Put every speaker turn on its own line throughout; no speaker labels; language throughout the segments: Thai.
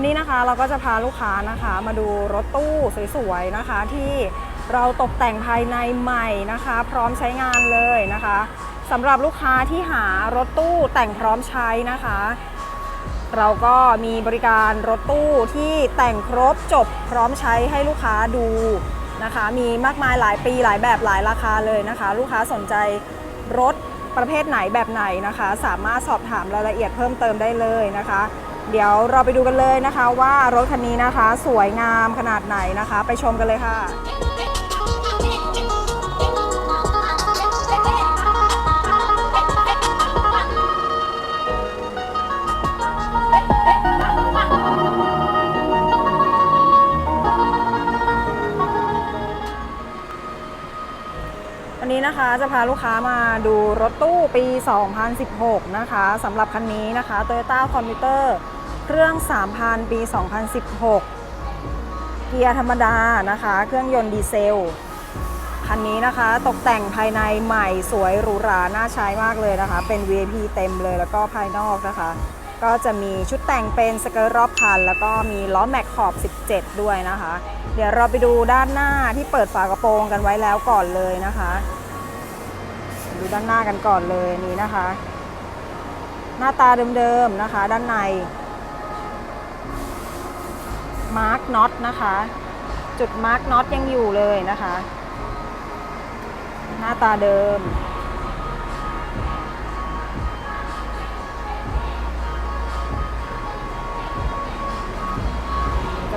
วันนี้นะคะเราก็จะพาลูกค้านะคะมาดูรถตู้สวยๆนะคะ ที่เราตกแต่งภายในใหม่นะคะ พร้อมใช้งานเลยนะคะสำหรับลูกค้าที่หารถตู้แต่งพร้อมใช้นะคะ เราก็มีบริการรถตู้ที่แต่งครบจบพร้อมใช้ให้ลูกค้าดูนะคะ มีมากมายหลายปีหลายแบบหลายราคาเลยนะคะ ลูกค้าสนใจรถ ประเภทไหนแบบไหนนะคะ สามารถสอบถามรายละเอียดเพิ่มเติมได้เลยนะคะ เดี๋ยวเราไปดูกันเลยนะคะว่ารถคันนี้นะคะ สวยงามขนาดไหนนะคะ ไปชมกันเลยค่ะ วันนี้นะคะจะพาลูกค้ามาดูรถตู้ปี 2016 นะคะสำหรับคันนี้นะคะ Toyota Commuter เครื่อง 3,000 ปี 2016 เกียร์ธรรมดานะคะ เครื่องยนต์ดีเซล คันนี้นะคะตกแต่งภายในใหม่สวยหรูหราน่าใช้มากเลยนะคะ เป็น VIP เต็มเลยแล้วก็ภายนอกนะคะ ก็จะมีชุดแต่งเป็นสเกิร์ตรอบคัน แล้วก็มีล้อแม็กขอบ 17 ด้วยนะคะ เดี๋ยวเราไปดูด้านหน้าที่เปิดฝากระโปรงกันไว้แล้วก่อนเลยนะคะ ดูด้านหน้ากันก่อนเลยนี่นะคะ หน้าตาเดิมๆนะคะ ด้านในมาร์กน็อตนะคะ จุดมาร์กน็อตยังอยู่เลยนะคะ หน้าตาเดิม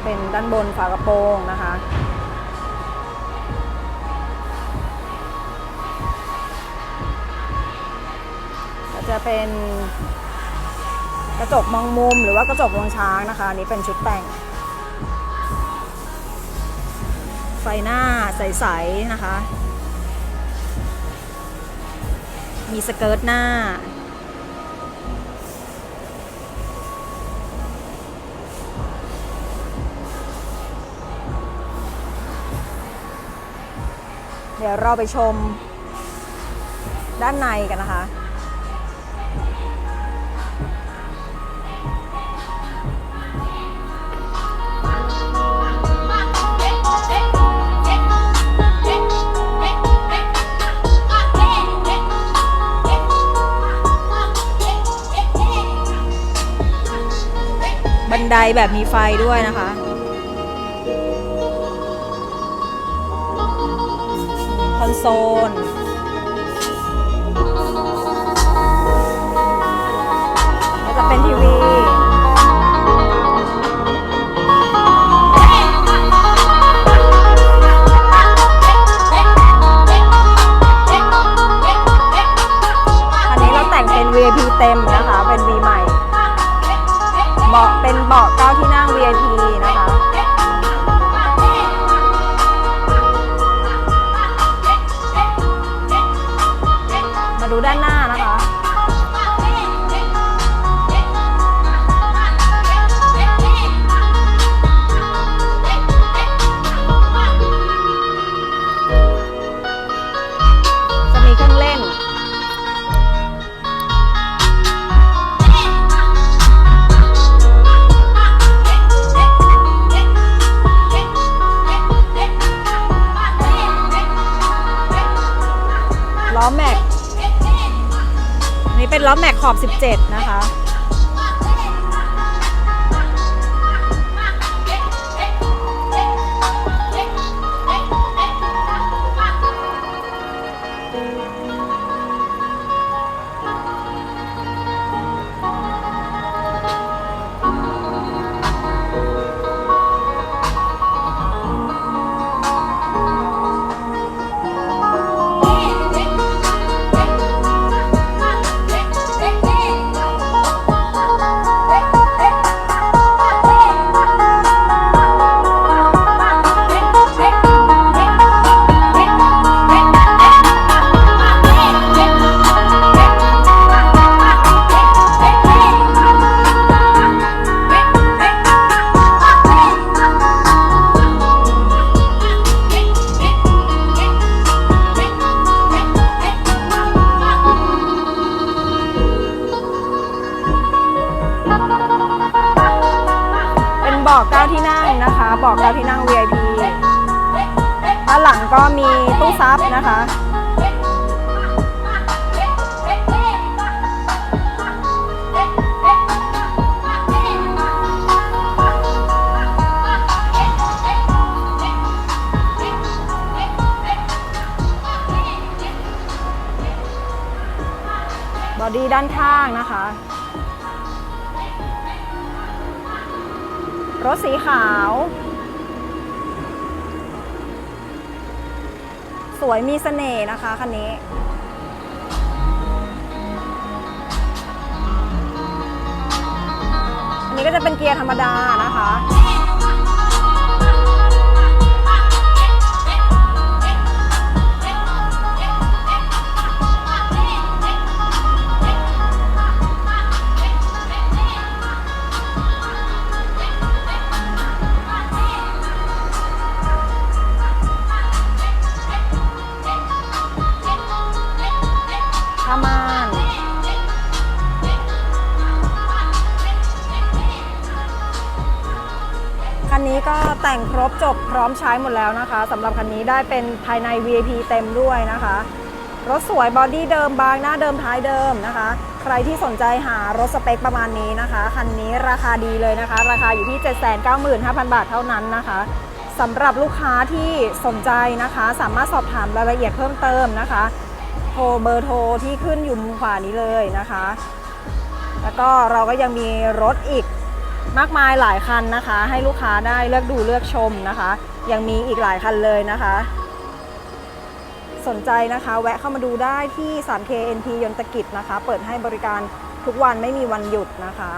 จะเป็นด้านบนฝากระโปรงนะคะ ก็จะเป็นกระจกมองมุมหรือว่ากระจกมองช้างนะคะนนี้เป็นชุดแต่ง ไฟหน้าใสๆนะคะ มีสเกิร์ตหน้า เดี๋ยวเราไปชมด้านในกันนะคะ บันไดแบบมีไฟด้วยนะคะ คอนโซลก็จะเป็นทีวี ล้อแม็กขอบ 17 นะคะ อกเก้าที่นั่ง VIP ด้านหลังก็มีตู้ซับนะคะ บอดี้ด้านข้างนะคะ รถสีขาว สวยมีเสน่ห์นะคะคันนี้ อันนี้ก็จะเป็นเกียร์ธรรมดานะคะ แต่งครบจบพร้อมใช้หมดแล้วนะคะสำหรับคันนี้ได้เป็นภายใน VIP เต็มด้วยนะคะ รถสวยบอดี้เดิมบางหน้าเดิมท้ายเดิมนะคะ ใครที่สนใจหารถสเปคประมาณนี้นะคะคันนี้ราคาดีเลยนะคะ ราคาอยู่ที่ 795,000 บาทเท่านั้นนะคะสำหรับลูกค้าที่สนใจนะคะ สามารถสอบถามรายละเอียดเพิ่มเติมนะคะโทรเบอร์โทรที่ขึ้นอยู่มุมขวานี้เลยนะคะ แล้วก็เราก็ยังมีรถอีก มากมายหลายคันนะคะ ให้ลูกค้าได้เลือกดูเลือกชมนะคะ ยังมีอีกหลายคันเลยนะคะ สนใจนะคะ แวะเข้ามาดูได้ที่ 3KNP ยนตกิจนะคะ เปิดให้บริการทุกวันไม่มีวันหยุดนะคะ